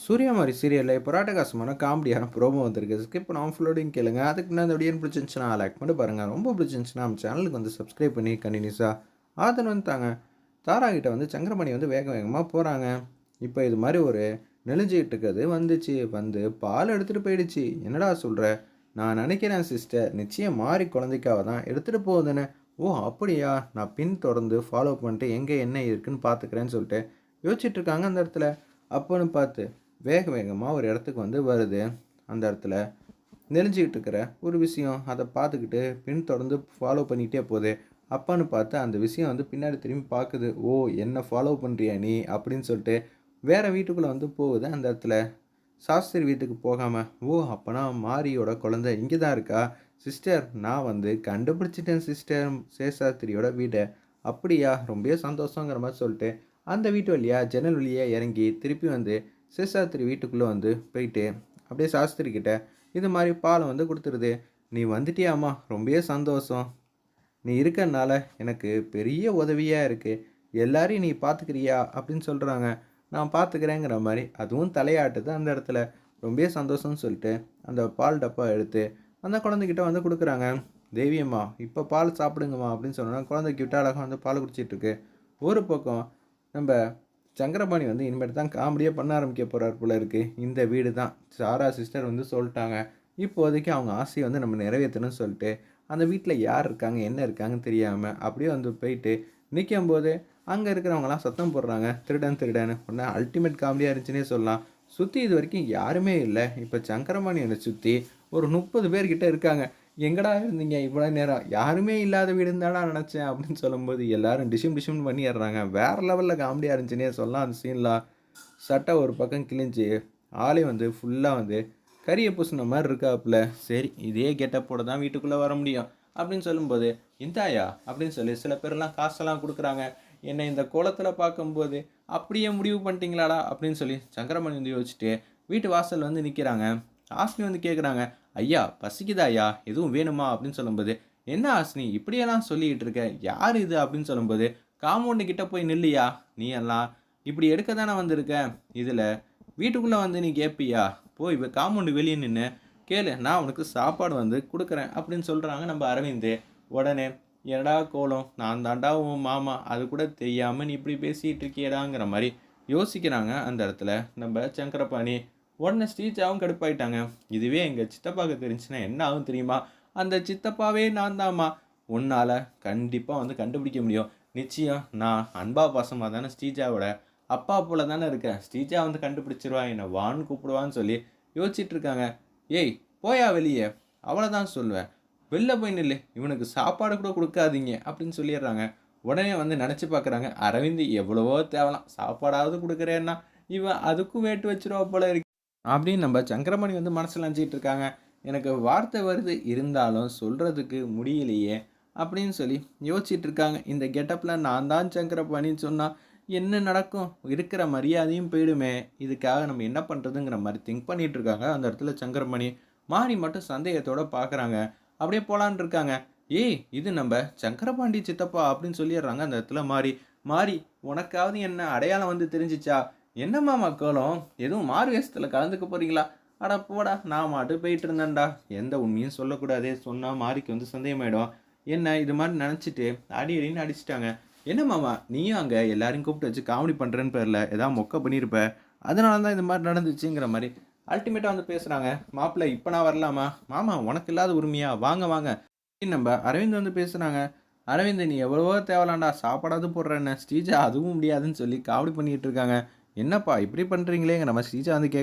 சூரியமாரி சீரியலில் இப்போ ராட்டகாசமான காமெடியான ப்ரோமோ வந்திருக்கு. ஸ்கிப் நான் ஃபுல்லோடையும் கேளுங்க. அதுக்கு முன்னாடி அந்த வீடியோ பிடிச்சிருந்துச்சுன்னா லைக் பண்ணி பாருங்கள் ரொம்ப பிடிச்சிருந்துச்சுன்னா நம்ம சேனலுக்கு வந்து சப்ஸ்கிரைப் பண்ணி கண்டினியூஸாக ஆதரவு வந்துட்டாங்க தாரா கிட்டே வந்து சங்கரமணி வந்து வேக வேகமாக போகிறாங்க இப்போ இது மாதிரி ஒரு நெளிஞ்சிக்கிட்டு இருக்கிறது வந்துச்சு. வந்து பால் எடுத்துகிட்டு போயிடுச்சு. என்னடா சொல்கிற நான் நினைக்கிறேன் சிஸ்டர் நிச்சயம் மாறி குழந்தைக்காக தான் எடுத்துகிட்டு போகுதுன்னு. ஓ அப்படியா? நான் பின் தொடர்ந்து ஃபாலோ பண்ணிட்டு எங்கே என்ன இருக்குன்னு பார்த்துக்கிறேன்னு சொல்லிட்டு யோசிச்சுட்ருக்காங்க அந்த இடத்துல. அப்போன்னு பார்த்து வேக வேகமாக ஒரு இடத்துக்கு வந்து வருது. அந்த இடத்துல நெறிஞ்சிக்கிட்டு இருக்கிற ஒரு விஷயம் அதை பார்த்துக்கிட்டு பின் தொடர்ந்து ஃபாலோ பண்ணிகிட்டே போகுது. அப்பான்னு பார்த்து அந்த விஷயம் வந்து பின்னாடி திரும்பி பார்க்குது. ஓ என்ன ஃபாலோ பண்ணுறியா நீ? அப்படின்னு சொல்லிட்டு வேறு வீட்டுக்குள்ளே வந்து போகுது. அந்த இடத்துல சாஸ்திரி வீட்டுக்கு போகாமல் ஓ அப்போனா மாரியோட குழந்தை இங்கே தான் இருக்கா? சிஸ்டர் நான் வந்து கண்டுபிடிச்சிட்டேன் சிஸ்டர் சேஷாஸ்திரியோட வீடை. அப்படியா? ரொம்ப சந்தோஷங்கிற மாதிரி சொல்லிட்டு அந்த வீட்டு வழியாக ஜன்னல் வழியாக இறங்கி திருப்பி வந்து சேஷாஸ்திரி வீட்டுக்குள்ளே வந்து போயிட்டு அப்படியே சாஸ்திரி கிட்ட இது மாதிரி பாலை வந்து கொடுத்துருது. நீ வந்துட்டியாம்மா? ரொம்பவே சந்தோஷம். நீ இருக்கறனால எனக்கு பெரிய உதவியாக இருக்குது எல்லாரையும் நீ பார்த்துக்கிறியா? அப்படின்னு சொல்கிறாங்க நான் பார்த்துக்கிறேங்கிற மாதிரி. அதுவும் தலையாட்டுது அந்த இடத்துல. ரொம்பவே சந்தோஷம்னு சொல்லிட்டு அந்த பால் டப்பா எடுத்து அந்த குழந்தைகிட்ட வந்து கொடுக்குறாங்க. தேவியம்மா இப்போ பால் சாப்பிடுங்கம்மா அப்படின்னு சொன்னோன்னா குழந்தைக்கு விட்டு அழகாக வந்து பால் குடிச்சிட்ருக்கு ஒரு பக்கம் நம்ம சங்கரபாணி வந்து இனிமேட்டு தான் காமெடியாக பண்ண ஆரம்பிக்க போகிறார் போல இருக்குது இந்த வீடு தான். சாரா சிஸ்டர் வந்து சொல்லிட்டாங்க. இப்போதைக்கு அவங்க ஆசையை வந்து நம்ம நிறைவேற்றணும்னு சொல்லிட்டு அந்த வீட்டில் யார் இருக்காங்க என்ன இருக்காங்கன்னு தெரியாமல் அப்படியே வந்து போயிட்டு நிற்கும் போது அங்கே இருக்கிறவங்களாம் சத்தம் போடுறாங்க. திருடன் திருடன்னு. ஒன்று அல்டிமேட் காமெடியாக இருந்துச்சுன்னே சொல்லலாம். சுற்றி இது வரைக்கும் யாருமே இல்லை. இப்போ சங்கரபாணியனை சுற்றி ஒரு முப்பது பேர்கிட்ட இருக்காங்க. எங்கடா இருந்தீங்க இவ்வளோ நேரம்? யாருமே இல்லாத வீடு இருந்தாடா நினச்சேன் அப்படின்னு சொல்லும்போது எல்லாரும் டிஷிம் டிஷிம் பண்ணிடுறாங்க வேறு லெவலில் காமெடியாக இருந்துச்சுன்னே சொல்லலாம். அந்த சீன்லாம் சட்டை ஒரு பக்கம் கிழிஞ்சு ஆளே வந்து ஃபுல்லாக வந்து கறியை பூசின மாதிரி இருக்காப்புல. சரி இதே கெட்டப்போட தான் வீட்டுக்குள்ளே வர முடியும் அப்படின்னு சொல்லும்போது இந்தாயா? அப்படின்னு சொல்லி சில பேர்லாம் காசெல்லாம் கொடுக்குறாங்க. என்னை இந்த கோலத்தில் பார்க்கும்போது அப்படியே முடிவு பண்ணிட்டீங்களாடா அப்படின்னு சொல்லி சங்கரமணி வந்து யோசிச்சுட்டு வீட்டு வாசல் வந்து நிற்கிறாங்க ஆஸ்மி வந்து கேட்குறாங்க ஐயா பசிக்குதா ஐயா? எதுவும் வேணுமா? அப்படின்னு சொல்லும்போது என்ன ஆசினி இப்படியெல்லாம் சொல்லிக்கிட்டு இருக்க? யார் இது? அப்படின்னு சொல்லும்போது காம்பவுண்டு கிட்ட போய் நில்லையா நீ எல்லாம் இப்படி எடுக்க தானே வந்திருக்க? இதில் வீட்டுக்குள்ளே வந்து நீ கேட்பியா போய் காம்பவுண்டு வெளியே நின்று கேளு நான் உனக்கு சாப்பாடு வந்து கொடுக்குறேன். அப்படின்னு சொல்கிறாங்க நம்ம அரவிந்த். உடனே என்னடா கோலம்? நான் தாண்டா உன் மாமா. அது கூட தெரியாமல் நீ இப்படி பேசிகிட்டு இருக்கியடாங்கிற மாதிரி யோசிக்கிறாங்க அந்த இடத்துல நம்ம சங்கரபாணி. உடனே ஸ்ரீஜாவும் கடுப்பாயிட்டாங்க. இதுவே எங்கள் சித்தப்பாவுக்கு தெரிஞ்சுன்னா என்ன ஆகும் தெரியுமா? அந்த சித்தப்பாவே நான் தாம்மா உன்னால் கண்டிப்பாக வந்து கண்டுபிடிக்க முடியும். நிச்சயம் நான் அன்பா பாசமாக தானே ஸ்ரீஜாவோட அப்பா போல தானே இருக்கேன். ஸ்ரீஜா வந்து கண்டுபிடிச்சிருவா என்னை வான்னு கூப்பிடுவான்னு சொல்லி யோசிச்சுட்டு இருக்காங்க. ஏய் போயா வெளியே? அவ்வளோதான் சொல்லுவேன். வெளில போய் நில்லு. இவனுக்கு சாப்பாடு கூட கொடுக்காதீங்க அப்படின்னு சொல்லிடுறாங்க. உடனே வந்து நினச்சி பார்க்குறாங்க அரவிந்த் எவ்வளவோ தேவலாம். சாப்பாடாவது கொடுக்குறேன்னா இவன் அதுக்கும் வேட்டு வச்சிருவா போல இருக்கு. அப்படின்னு நம்ம சங்கரமணி வந்து மனசில் நினச்சிட்டு இருக்காங்க. எனக்கு வார்த்தை வருது இருந்தாலும் சொல்கிறதுக்கு முடியலையே அப்படின்னு சொல்லி யோசிச்சுட்டு இருக்காங்க. இந்த கெட்டப்பில் நான் தான் சங்கரபாணின்னு சொன்னால் என்ன நடக்கும்? இருக்கிற மரியாதையும் போயிடுமே. இதுக்காக நம்ம என்ன பண்ணுறதுங்கிற மாதிரி திங்க் பண்ணிட்டு இருக்காங்க. அந்த இடத்துல சங்கரமணி மாறி மட்டும் சந்தேகத்தோடு பார்க்குறாங்க அப்படியே போலான் இருக்காங்க. ஏய் இது நம்ம சங்கரபாண்டி சித்தப்பா அப்படின்னு சொல்லிடுறாங்க. அந்த இடத்துல மாறி மாறி உனக்காவது என்ன அடையாளம் வந்து தெரிஞ்சிச்சா? என்னம்மா மக்களும் எதுவும் மாறு கலந்துக்க போறீங்களா? அட போடா நான் மாட்டு போயிட்டு இருந்தேன்டா. எந்த உண்மையும் சொல்லக்கூடாதே சொன்னால் மாறிக்கு வந்து சந்தேகமாயிடும். என்ன இது மாதிரி நினச்சிட்டு அடி அடின்னு அடிச்சிட்டாங்க. என்ன மாமா நீயும் அங்கே எல்லாரையும் கூப்பிட்டு வச்சு காமெடி பண்ணுறேன்னு பேரில் ஏதாவது மொக்க பண்ணியிருப்ப அதனால தான் இந்த மாதிரி நடந்துச்சுங்கிற மாதிரி அல்டிமேட்டாக வந்து பேசுகிறாங்க மாப்பிள்ளை இப்போ நான் வரலாமா? மாமா உனக்கு இல்லாத உரிமையா? வாங்க வாங்க. நம்ம அரவிந்த் வந்து பேசுகிறாங்க அரவிந்த் நீ எவ்வளவோ தேவலாண்டா சாப்பாடாவது போடுறேன்னு. ஸ்டீஜா அதுவும் முடியாதுன்னு சொல்லி காமெடி பண்ணிக்கிட்டு இருக்காங்க. என்னப்பா இப்படி பண்ணுறீங்களேங்க நம்ம ஸ்ரீஜா வந்து கேட்க